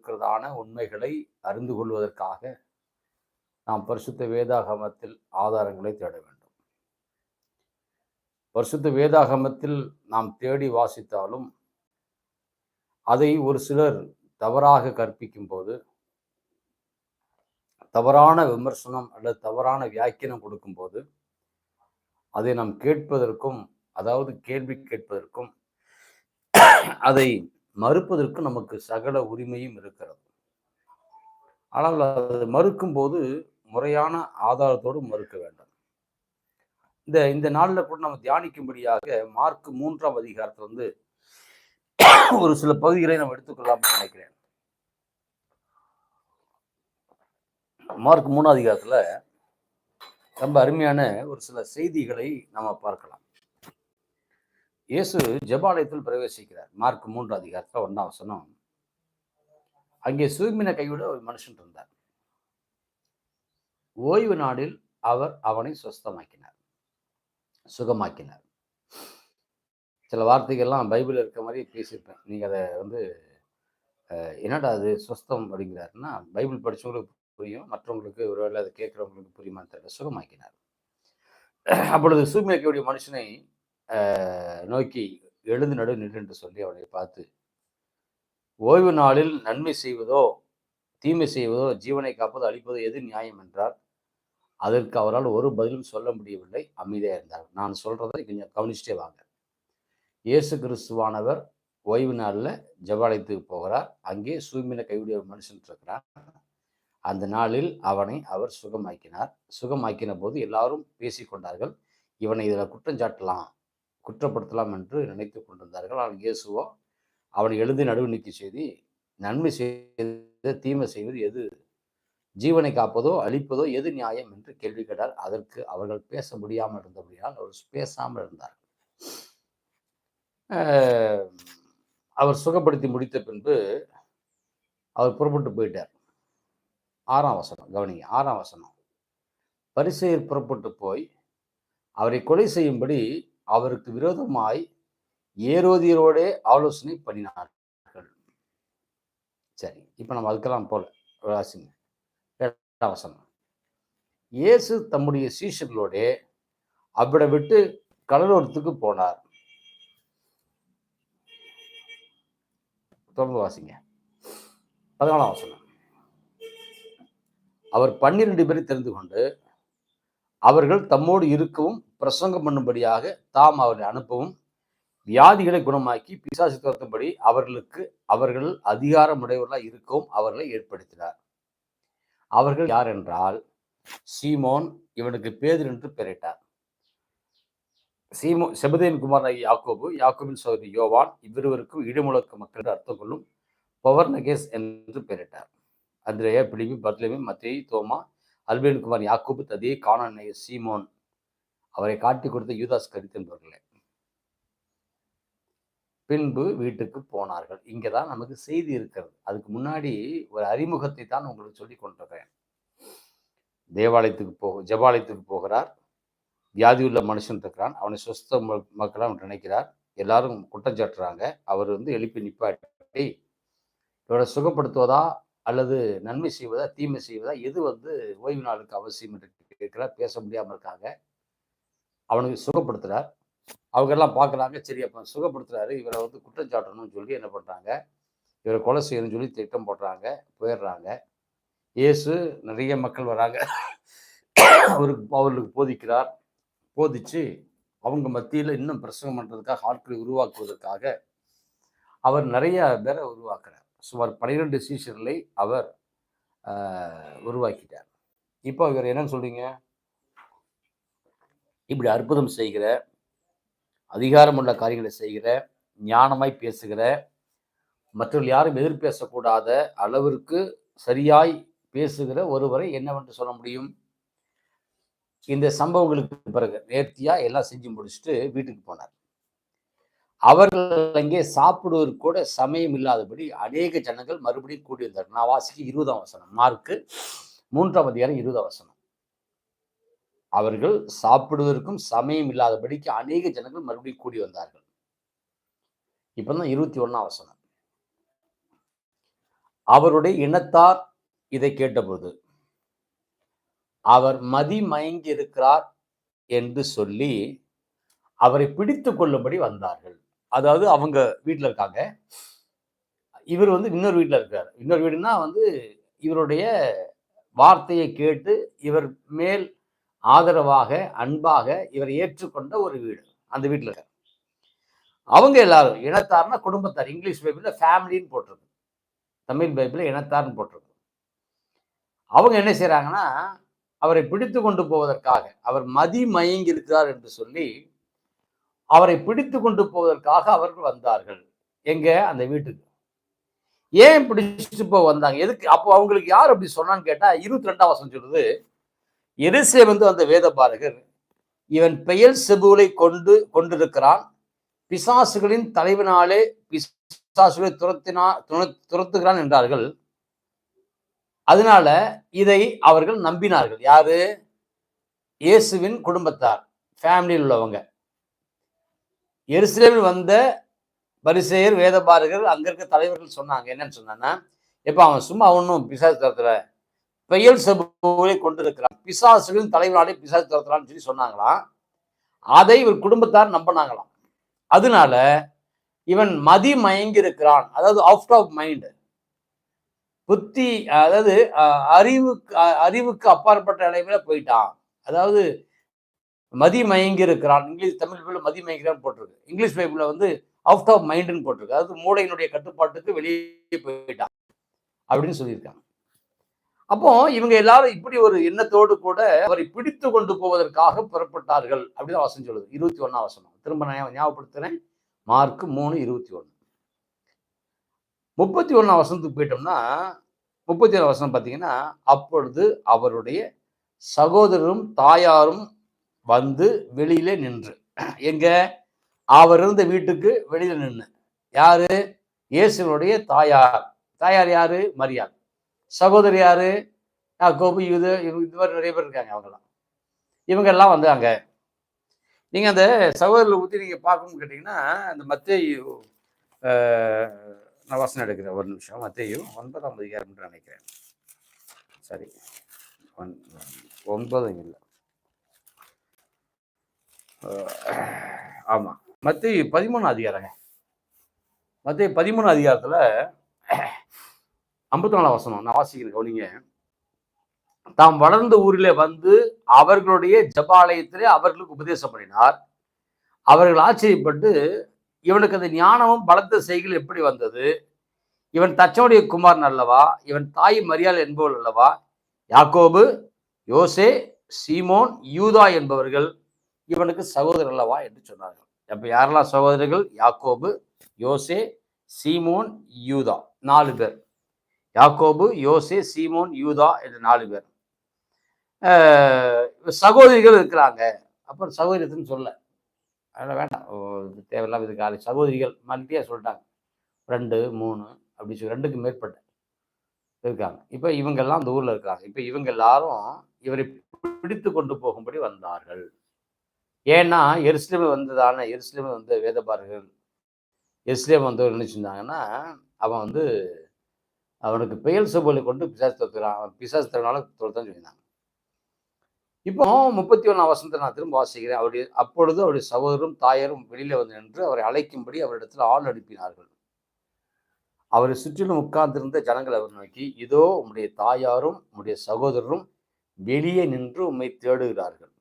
இருக்கிறதான உண்மைகளை அறிந்து கொள்வதற்காக நாம் பரிசுத்த வேதாகமத்தில் ஆதாரங்களை தேட வேண்டும். பரிசுத்த வேதாகமத்தில் நாம் தேடி வாசித்தாலும் அதை ஒரு சிலர் தவறாக கற்பிக்கும் போது தவறான விமர்சனம் அல்லது தவறான வியாக்கியம் கொடுக்கும்போது அதை நாம் கேட்பதற்கும் அதாவது கேள்வி கேட்பதற்கும் அதை மறுப்பதற்கு நமக்கு சகல உரிமையும் இருக்கிறது. ஆனால் அது மறுக்கும் போது முறையான ஆதாரத்தோடு மறுக்க வேண்டும். இந்த இந்த நாளில் கூட நம்ம தியானிக்கும்படியாக மார்க் மூன்றாம் அதிகாரத்தில் வந்து ஒரு சில பகுதிகளை நம்ம எடுத்துக்கொள்ளலாம்னு நினைக்கிறேன். மார்க் மூணாம் அதிகாரத்தில் ரொம்ப அருமையான ஒரு சில செய்திகளை நம்ம பார்க்கலாம். இயேசு ஜபாலயத்தில் பிரவேசிக்கிறார். மார்க் மூன்று அதிகாரத்தில் ஒன்றாம் வசனம். அங்கே சூமின கைவிட ஒரு மனுஷன் இருந்தார். ஓய்வு நாளில் அவர் அவனை சுஸ்தமாக்கினார். சுகமாக்கினார். சில வார்த்தைகள்லாம் பைபிள் இருக்க மாதிரி பேசியிருப்பேன். நீங்கள் அதை வந்து என்னடா அது சுஸ்தம் அப்படிங்கிறாருன்னா பைபிள் படித்தவங்களுக்கு புரியும். மற்றவங்களுக்கு ஒருவேளை அதை கேட்குறவங்களுக்கு புரியுமான்னு தெரியல. சுகமாக்கினார். அப்பொழுது சூமியக்கூடிய மனுஷனை நோக்கி எழுந்து நடு நின்று சொல்லி அவனை பார்த்து ஓய்வு நாளில் நன்மை செய்வதோ தீமை செய்வதோ ஜீவனை காப்பதோ அழிப்பதோ எது நியாயம் என்றார் அதற்கு அவரால் ஒரு பதிலும் சொல்ல முடியவில்லை அமைதியாக இருந்தார். நான் சொல்றதை கொஞ்சம் கவனிச்சுட்டே வாங்க. இயேசு கிறிஸ்துவானவர் ஓய்வு நாளில் ஜபாலயத்துக்கு போகிறார். அங்கே சூமின கைவிடிய மனுஷன் இருக்கிறார் அந்த நாளில் அவனை அவர் சுகமாக்கினார். சுகமாக்கின போது எல்லாரும் பேசிக்கொண்டார்கள். இவனை இதில் குற்றம் சாட்டலாம். குற்றப்படுத்தலாம் என்று நினைத்து கொண்டிருந்தார்கள். ஆனால் இயேசுவோ அவனை எழுதி நடுவு செய்தி நன்மை செய்த தீமை செய்வது எது? ஜீவனை காப்பதோ அழிப்பதோ எது நியாயம் என்று கேள்வி கேட்டார். அதற்கு அவர்கள் பேச முடியாமல் இருந்தபடியால் அவர் பேசாமல் இருந்தார். அவர் சுகப்படுத்தி முடித்த பின்பு அவர் புறப்பட்டு போயிட்டார். ஆறாம் வசனம் கவனிங்க ஆறாம் வசனம். பரிசெயர் புறப்பட்டு போய் அவரை கொலை செய்யும்படி அவருக்கு விரோதமாய் ஏரோதியரோடே ஆலோசனை பண்ணினார்கள். சரி இப்போ நம்ம அதுக்கெல்லாம் போல ராசிங்க அவசரம் வசனம். இயேசு தம்முடைய சீஷர்களோட அவரை விட்டு கடலோரத்துக்கு போனார். தொடர்ந்து வாசிங்க. பதினாலாம் வசனம். அவர் பன்னிரண்டு பேரை தெரிந்து கொண்டு அவர்கள் தம்மோடு இருக்கவும் பிரசங்கம் பண்ணும்படியாக தாம் அவர்களை அனுப்பவும் வியாதிகளை குணமாக்கி பிசாசு துரத்தும்படி அவர்களுக்கு அவர்கள் அதிகாரமுடையவர்களாக இருக்கவும் அவர்களை ஏற்படுத்தினார். அவர்கள் யார் என்றால் சீமோன் இவனுக்கு பேதர் என்று பெயரிட்டார். சீமோ செபதேன் குமார் யாக்கோபு யாக்கோபின் சோதரி யோவான் இவ்விருவருக்கும் இடுமுழக்க மக்கள் அர்த்தம் கொள்ளும் பவர் நகேஸ் என்று பெயரிட்டார். அந்திரேயா பிலிபி பத்லேமி மத்தியை தோமா அல்பேன் குமார் ததியை காணா காணனைய சீமோன் அவரை காட்டி கொடுத்த யூதாஸ் கரித்து என்பவர்களே பின்பு வீட்டுக்கு போனார்கள். இங்கே தான் நமக்கு செய்தி இருக்கிறது. அதுக்கு முன்னாடி ஒரு அறிமுகத்தை தான் உங்களுக்கு சொல்லி கொண்டிருக்கிறேன். தேவாலயத்துக்கு போக ஜபாலயத்துக்கு போகிறார். வியாதி உள்ள மனுஷன் இருக்கிறான். அவனை சுஸ்த மக்களாக நினைக்கிறார். எல்லாரும் குற்றம் சாட்டுறாங்க. அவர் வந்து எழுப்பி நிப்பாட்டி இவரை சுகப்படுத்துவதா அல்லது நன்மை செய்வதா தீமை செய்வதா எது வந்து ஓய்வு நாளுக்கு அவசியம் என்று கேட்கிறார். பேச முடியாமல் இருக்காங்க. அவனுக்கு சுகப்படுத்துறார். அவங்க எல்லாம் பார்க்குறாங்க சரி அப்போ சுகப்படுத்துறாரு இவரை வந்து குற்றம் சாட்டணும்னு சொல்லி என்ன பண்ணுறாங்க இவரை கொலை செய்யணும்னு சொல்லி திட்டம் போடுறாங்க போயிடுறாங்க. இயேசு நிறைய மக்கள் வராங்க. அவருக்கு அவர்களுக்கு போதிக்கிறார். போதிச்சு அவங்க மத்தியில் இன்னும் பிரசங்கம் பண்ணுறதுக்காக ஆட்களை உருவாக்குவதற்காக அவர் நிறைய பேரை உருவாக்குறார். சுமார் பன்னிரெண்டு சீசர்களை அவர் உருவாக்கிட்டார். இப்போ இவர் என்னன்னு சொல்றீங்க? இப்படி அற்புதம் செய்கிற அதிகாரமுள்ள காரியங்களை செய்கிற ஞானமாய் பேசுகிற மற்றவர்கள் யாரும் எதிர் பேசக்கூடாத அளவிற்கு சரியாய் பேசுகிற ஒருவரை என்னவென்று சொல்ல முடியும்? இந்த சம்பவங்களுக்கு பிறகு நேர்த்தியா எல்லாம் செஞ்சு முடிச்சுட்டு வீட்டுக்கு போனார். அவர்கள் அங்கே சாப்பிடுவதற்கு கூட சமயம் இல்லாதபடி அநேக ஜனங்கள் மறுபடியும் கூடி வந்தார்கள். நான் வாசிக்க இருபதாம் வசனம் மார்க்கு மூன்றாம் அதிகாரம் இருபதாம் வசனம். அவர்கள் சாப்பிடுவதற்கும் சமயம் இல்லாதபடிக்கு அநேக ஜனங்கள் மறுபடியும் கூடி வந்தார்கள். இப்பதான் இருபத்தி ஒன்னாம் வசனம். அவருடைய இனத்தார் இதை கேட்டபோது அவர் மதி மயங்கி இருக்கிறார் என்று சொல்லி அவரை பிடித்து கொள்ளும்படி வந்தார்கள். அதாவது அவங்க வீட்டில் இருக்காங்க. இவர் வந்து இன்னொரு வீட்டில் இருக்கார். இன்னொரு வீடுனா வந்து இவருடைய வார்த்தையை கேட்டு இவர் மேல் ஆதரவாக அன்பாக இவர் ஏற்றுக்கொண்ட ஒரு வீடு அந்த வீட்டில் இருக்கார் அவங்க எல்லாரும் இனத்தார்னா குடும்பத்தார். இங்கிலீஷ் பைபிளில் ஃபேமிலின்னு போட்டிருக்கு. தமிழ் பைபிளில் இனத்தார்னு போட்டிருக்கு. அவங்க என்ன செய்கிறாங்கன்னா அவரை பிடித்து கொண்டு போவதற்காக அவர் மதி மயங்கி இருக்கிறார் என்று சொல்லி அவரை பிடித்து கொண்டு போவதற்காக அவர்கள் வந்தார்கள். எங்க? அந்த வீட்டுக்கு. ஏன் பிடிச்சிட்டு போக வந்தாங்க? எதுக்கு? அப்போ அவங்களுக்கு யார் அப்படி சொன்னான்னு கேட்டால் இருபத்தி ரெண்டாம் வருஷம் சொல்லுது எரிசே வந்து அந்த வேத பாரகர். இவன் பெயர் செபுகளை கொண்டு கொண்டிருக்கிறான். பிசாசுகளின் தலைவனாலே பிசாசுகளை துரத்தினா துரத்துகிறான் என்றார்கள். அதனால இதை அவர்கள் நம்பினார்கள். யாரு? இயேசுவின் குடும்பத்தார் ஃபேமிலியில் உள்ளவங்க. எருசலேமில் வந்த பரிசேயர் வேதபாரகர் அங்க இருக்க தலைவர்கள் சொன்னாங்க. என்னன்னு சொன்னான்னா எப்ப அவன் சும்மா அவனும் பிசாசு தரத்துல. பெயல் செபுவை கொண்டிருக்கிறான். பிசாசுகளின் தலைவனாலே பிசாசு துரத்தலான்னு சொல்லி சொன்னாங்களாம். அதை இவர் குடும்பத்தார் நம்பினாங்களாம். அதனால இவன் மதி மயங்கி இருக்கிறான் அதாவது அவுட் ஆஃப் மைண்டு புத்தி அதாவது அறிவுக்கு அறிவுக்கு அப்பாற்பட்ட நிலைமையில போயிட்டான். அதாவது மதி மயங்கி இருக்கிறான் இங்கிலீஷ் தமிழ் பைபிள் மதி மயங்கிறான்னு போட்டிருக்கு. இங்கிலீஷ் பைபிள்ல வந்து அவுட் ஆஃப் மைண்டுன்னு போட்டிருக்கு. அதாவது மூளையினுடைய கட்டுப்பாட்டுக்கு வெளியே போயிட்டான். அப்படின்னு சொல்லியிருக்காங்க. அப்போ இவங்க எல்லாரும் இப்படி ஒரு எண்ணத்தோடு கூட அவரை பிடித்து கொண்டு போவதற்காக புறப்பட்டார்கள் அப்படின்னு வசனம் சொல்லுது. இருபத்தி ஒன்னாம் வசனம். திரும்ப நான் ஞாபகப்படுத்துறேன்? மார்க் மூணு இருபத்தி ஒன்று முப்பத்தி ஒன்றாம் வசனத்துக்கு போயிட்டோம்னா முப்பத்தி ஒன்றாம் வசனம் பார்த்தீங்கன்னா அப்பொழுது அவருடைய சகோதரரும் தாயாரும் வந்து வெளியிலே நின்று. எங்க? அவர் இருந்த வீட்டுக்கு வெளியில நின்று யாரு? இயேசுனுடைய தாயார். தாயார் யாரு? மரியாதை சகோதரி யாரு? கோபு இது இது மாதிரி நிறைய பேர் இருக்காங்க அவங்கெல்லாம். இவங்க எல்லாம் வந்தாங்க. நீங்கள் அந்த சகோதரில் ஊற்றி நீங்கள் பார்க்கணும்னு கேட்டிங்கன்னா அந்த மத்திய நான் வசனம் எடுக்கிறேன் ஒரு நிமிஷம். மத்தையும் ஒன்பதாம் அதிகாரம்னு நினைக்கிறேன். சரி. ஒன் ஒன்பதும் இல்லை. ஆமாம் மத்திய பதிமூணு அதிகாரங்க. மத்திய பதிமூணு அதிகாரத்தில் ஐம்பத்தி நாலாம் வசனம் நான் வாசிக்கிறேன் கவனிங்க. தாம் வளர்ந்த ஊரில் வந்து அவர்களுடைய ஜபாலயத்திலே அவர்களுக்கு உபதேசம் பண்ணினார். அவர்கள் ஆச்சரியப்பட்டு இவனுக்கு அந்த ஞானமும் பலத்த செய்கள் எப்படி வந்தது? இவன் தச்சனுடைய குமார் அல்லவா? இவன் தாய் மரியாள் என்பவள் அல்லவா? யாக்கோபு யோசே சீமோன் யூதா என்பவர்கள் இவனுக்கு சகோதரர் அல்லவா என்று சொன்னார்கள். அப்போ யாரெல்லாம் சகோதரர்கள்? யாக்கோபு யோசே சீமோன் யூதா. நாலு பேர். யாக்கோபு யோசே சீமோன் யூதா என்று நாலு பேர். சகோதரிகள் இருக்கிறாங்க. அப்புறம் சகோதரத்துன்னு சொல்ல. அதெல்லாம் வேண்டாம். தேவையில்லாம இதுக்கு ஆளு சகோதரிகள் மல்டியாக சொல்லிட்டாங்க. ரெண்டு மூணு அப்படி சொல்லி ரெண்டுக்கு மேற்பட்ட இருக்காங்க. இப்போ இவங்கெல்லாம் அந்த ஊரில் இருக்காங்க இப்போ இவங்க எல்லாரும் இவரை பிடித்து கொண்டு போகும்படி வந்தார்கள். ஏன்னா எருசலேம் வந்ததான எருஸ்லேமே வந்த வேதபாரர்கள் எருசலேம் வந்தவர் நினைச்சிருந்தாங்கன்னா அவன் வந்து அவனுக்கு பெயல் சபோலை கொண்டு பிசாசு துரத்துகிறான் பிசாசு திறனால துரத்தான்னு சொல்லியிருந்தாங்க. இப்போ முப்பத்தி ஒன்றாம் வசனத்தை நான் திரும்ப வாசிக்கிறேன். அவருடைய அப்பொழுது அவருடைய சகோதரும் தாயரும் வெளியில் வந்து நின்று அவரை அழைக்கும்படி அவரிடத்தில் ஆள் அனுப்பினார்கள். அவரை சுற்றிலும் உட்கார்ந்திருந்த ஜனங்கள் அவர் நோக்கி இதோ உம்முடைய தாயாரும் உம்முடைய சகோதரரும் வெளியே நின்று உம்மை தேடுகிறார்கள்.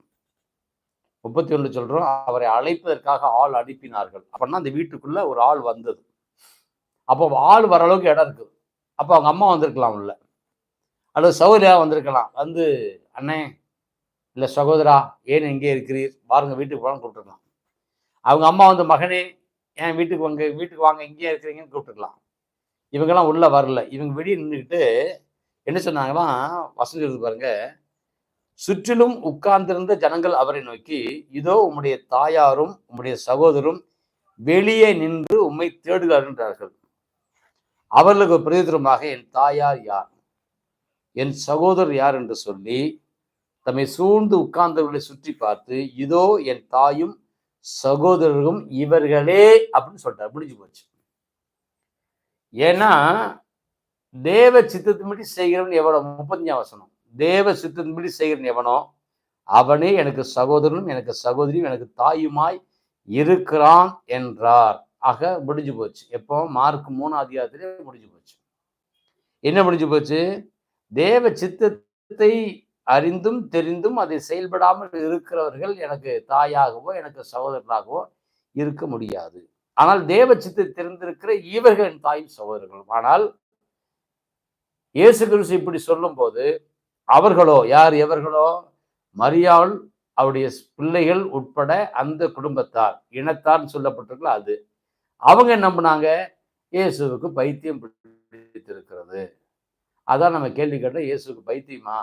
முப்பத்தி ஒன்று சொல்கிறோம் அவரை அழைப்பதற்காக ஆள் அனுப்பினார்கள். அப்படின்னா அந்த வீட்டுக்குள்ள ஒரு ஆள் வந்தது. அப்போ ஆள் வர அளவுக்கு இடம் இருக்குது. அப்போ அவங்க அம்மா வந்திருக்கலாம் உள்ள. அல்லது சௌகரியா வந்திருக்கலாம். வந்து அண்ணே இல்லை சகோதரா ஏன் எங்கே இருக்கிறீர்? வாருங்க வீட்டுக்கு போகலான்னு கூப்பிட்டுருக்கலாம். அவங்க அம்மா வந்து மகனே ஏன் வீட்டுக்கு வாங்க வீட்டுக்கு வாங்க இங்கேயே இருக்கிறீங்கன்னு கூப்பிட்டுருக்கலாம். இவங்கெல்லாம் உள்ளே வரல. இவங்க வெளியே நின்றுக்கிட்டு என்ன சொன்னாங்கன்னா வசதி இருந்து பாருங்க சுற்றிலும் உட்கார்ந்திருந்த ஜனங்கள் அவரை நோக்கி இதோ உம்முடைய தாயாரும் உம்முடைய சகோதரும் வெளியே நின்று உம்மை தேடுகிறார்கள் அவர்களுக்கு பிரதித்திரமாக என் தாயார் யார்? என் சகோதரர் யார் என்று சொல்லி தம்மை சூழ்ந்து உட்கார்ந்தவர்களை சுற்றி பார்த்து இதோ என் தாயும் சகோதரரும் இவர்களே அப்படின்னு சொல்லிட்டார். முடிஞ்சு போச்சு. ஏன்னா தேவ சித்தத்தின்படி செய்கிறவன் எவனோ? முப்பத்தஞ்சாம் வசனம். தேவ சித்தத்தின்படி செய்கிறவன் எவனோ? அவனே எனக்கு சகோதரனும் எனக்கு சகோதரியும் எனக்கு தாயுமாய் இருக்கிறான் என்றார். ஆக முடிஞ்சு போச்சு. எப்போ? மார்க் மூணு அதிகாரத்திலே முடிஞ்சு போச்சு. என்ன முடிஞ்சு போச்சு? தேவ சித்தத்தை அறிந்தும் தெரிந்தும் அதை செயல்படாமல் இருக்கிறவர்கள் எனக்கு தாயாகவோ எனக்கு சகோதரர்களாகவோ இருக்க முடியாது. ஆனால் தேவ சித்தை தெரிந்திருக்கிற என் தாயும் சகோதரர்களும். ஆனால் இயேசு கிறிஸ்து இப்படி சொல்லும் போது அவர்களோ யார் எவர்களோ மரியாள் அவருடைய பிள்ளைகள் உட்பட அந்த குடும்பத்தார். இனத்தார் சொல்லப்பட்டிருக்கல அது. அவங்க என்ன பண்ணாங்க? இயேசுவுக்கு பைத்தியம் பிடித்திருக்கிறது. அதான் நம்ம கேள்வி கேட்டோம் இயேசுக்கு பைத்தியமா?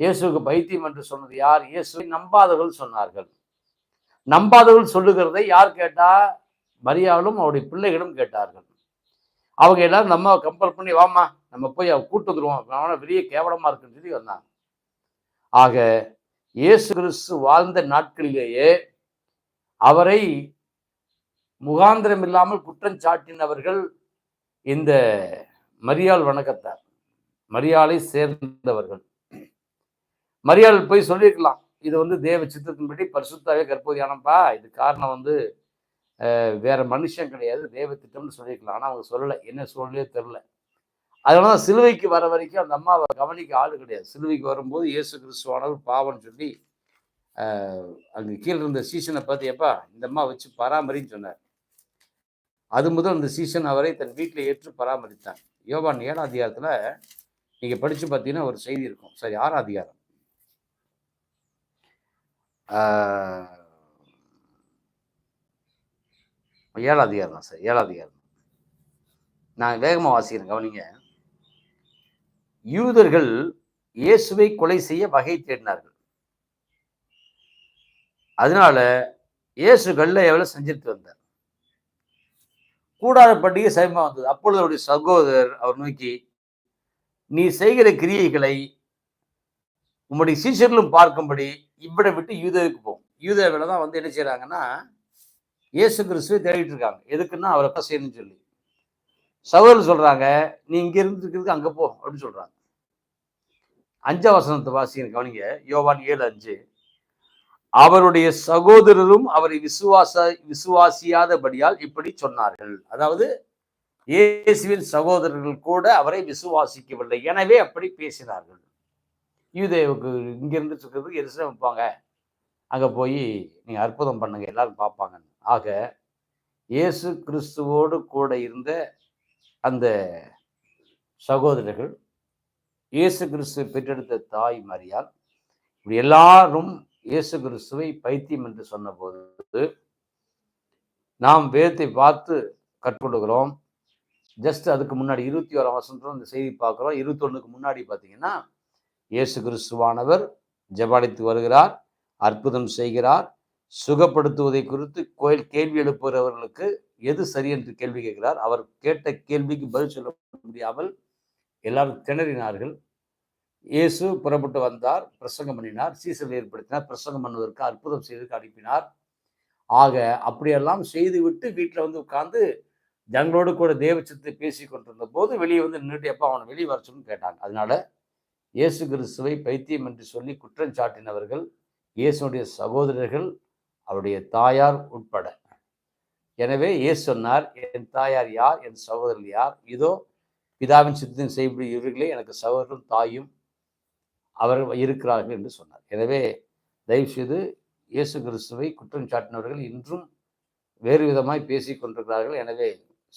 இயேசுக்கு பைத்தியம் என்று சொன்னது யார்? இயேசுவை நம்பாதவர்கள் சொன்னார்கள். நம்பாதவர்கள் சொல்லுகிறதை யார் கேட்டா? மரியாளும் அவருடைய பிள்ளைகளும் கேட்டார்கள். அவங்க எல்லாரும் நம்ம கம்பல் பண்ணி வாமா நம்ம போய் அவ கூட்டு வந்துருவோம். அவனை பெரிய கேவலமா இருக்குன்னு சொல்லி வந்தாங்க. ஆக இயேசு கிறிஸ்து வாழ்ந்த நாட்களிலேயே அவரை முகாந்திரம் இல்லாமல் குற்றம் சாட்டினவர்கள் இந்த மரியாள் வணக்கத்தார். மரியாளை சேர்ந்தவர்கள். மரியாள் போய் சொல்லியிருக்கலாம் இது வந்து தேவ சித்தத்தின்படி பரிசுத்தாவே கற்பதியானப்பா இது காரணம் வந்து வேற மனுஷன் கிடையாது தேவ திட்டம்னு சொல்லியிருக்கலாம் ஆனால் அவங்க சொல்லலை. என்ன சொல்லலையோ தெரில அதனால தான் சிலுவைக்கு வர வரைக்கும் அந்த அம்மாவை கவனிக்க ஆள் கிடையாது. சிலுவைக்கு வரும்போது இயேசு கிறிஸ்துவானவர் பாவம்னு சொல்லி அங்கே கீழே இருந்த சீசனை பார்த்து எப்பா இந்த அம்மா வச்சு பராமரின்னு சொன்னார். அது முதல் அந்த சீசன் அவரை தன் வீட்டில் ஏற்று பராமரித்தான் யோவான் ஏழாம் அதிகாரத்தில் நீங்கள் படித்து பார்த்தீங்கன்னா ஒரு செய்தி இருக்கும். சரி ஆறாம் அதிகாரம். ஏழாம் அதிகாரம் தான் சார் ஏழாம் அதிகாரம். நான் வேகமாக வாசிக்கிறேன் கவனிங்க. யூதர்கள் இயேசுவை கொலை செய்ய வகை தேடினார்கள். அதனால இயேசு கல்ல எவ்வளோ செஞ்சுட்டு கூடாத பண்டிகை சமயமாக வந்தது. அப்பொழுது அவருடைய சகோதரர் அவர் நோக்கி நீ செய்கிற கிரியைகளை உம்முடைய சீசர்களும் பார்க்கும்படி இவ்விட விட்டு யூதருக்கு போகும் யூத தான் வந்து என்ன செய்கிறாங்கன்னா இயேசு கிறிஸ்துவை தேடிட்டு இருக்காங்க. எதுக்குன்னா அவரை செய்யணும்னு சொல்லி. சகோதரர் சொல்கிறாங்க நீ இங்கே இருந்துருக்கிறதுக்கு அங்கே போ அப்படின்னு சொல்கிறாங்க அஞ்சாம் வசனத்தை வாசிங்க கவனிங்க. யோவான் ஏழு அஞ்சு. அவருடைய சகோதரரும் அவரை விசுவாச விசுவாசியாதபடியால் இப்படி சொன்னார்கள். அதாவது இயேசுவின் சகோதரர்கள் கூட அவரை விசுவாசிக்கவில்லை. எனவே அப்படி பேசினார்கள். யூதேவுக்கு இங்கிருந்து இருந்துட்டு இருக்கிறதுக்கு வைப்பாங்க. அங்கே போய் நீங்கள் அற்புதம் பண்ணுங்க எல்லாரும் பார்ப்பாங்க ஆக இயேசு கிறிஸ்துவோடு கூட இருந்த அந்த சகோதரர்கள் இயேசு கிறிஸ்துவை பெற்றெடுத்த தாய் மரியால் இப்படி எல்லாரும் இயேசு கிறிஸ்துவை பைத்தியம் என்று சொன்னபோது நாம் வேதத்தை பார்த்து கற்றுக்கொள்கிறோம். ஜஸ்ட் அதுக்கு முன்னாடி இருபத்தி ஓராம் வருஷத்துல இந்த செய்தி பார்க்குறோம். இருபத்தொன்னுக்கு முன்னாடி பார்த்தீங்கன்னா இயேசு கிறிஸ்துவானவர் ஜபாடித்து வருகிறார் அற்புதம் செய்கிறார் சுகப்படுத்துவதை குறித்து கோயில் கேள்வி எழுப்புகிறவர்களுக்கு எது சரி என்று கேள்வி கேட்கிறார். அவர் கேட்ட கேள்விக்கு பதில் சொல்ல முடியாமல் எல்லாரும் திணறினார்கள். இயேசு புறப்பட்டு வந்தார் பிரசங்கம் பண்ணினார் சீசல் ஏற்படுத்தினார் பிரசங்கம் பண்ணுவதற்கு அற்புதம் செய்வதற்கு அனுப்பினார். ஆக அப்படியெல்லாம் செய்துவிட்டு வீட்டில் வந்து உட்கார்ந்து ஜங்களோடு கூட தேவச்சத்தை பேசி கொண்டிருந்த போது வெளியே வந்து நின்றுட்டு எப்போ அவனை வெளியே வர சொல்லி கேட்டாங்க. அதனால இயேசு கிறிஸ்துவை பைத்தியம் என்று சொல்லி குற்றம் சாட்டினவர்கள் இயேசுடைய சகோதரர்கள் அவருடைய தாயார் உட்பட. எனவே இயேசு சொன்னார் என் தாயார் யார்? என் சகோதரர் யார்? இதோ பிதாவின் சித்தம் செய்யக்கூடிய இவர்களே எனக்கு சகோதரரும் தாயும் அவர்கள் இருக்கிறார்கள் என்று சொன்னார். எனவே தயவுசெய்து இயேசு கிறிஸ்துவை குற்றம் சாட்டினவர்கள் இன்றும் வேறு விதமாய் பேசி கொண்டிருக்கிறார்கள். எனவே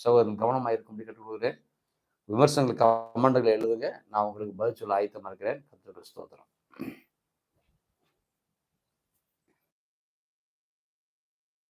சகோதரன் கவனமாக இருக்கும்படி கேட்டுக்கொள்கிறேன். விமர்சனங்கள் கமெண்ட்களை எழுதுங்க. நான் உங்களுக்கு பதில் சொல்ல ஆயத்தமாக இருக்கிறேன் கத்திர ஸ்தோத்திரம்.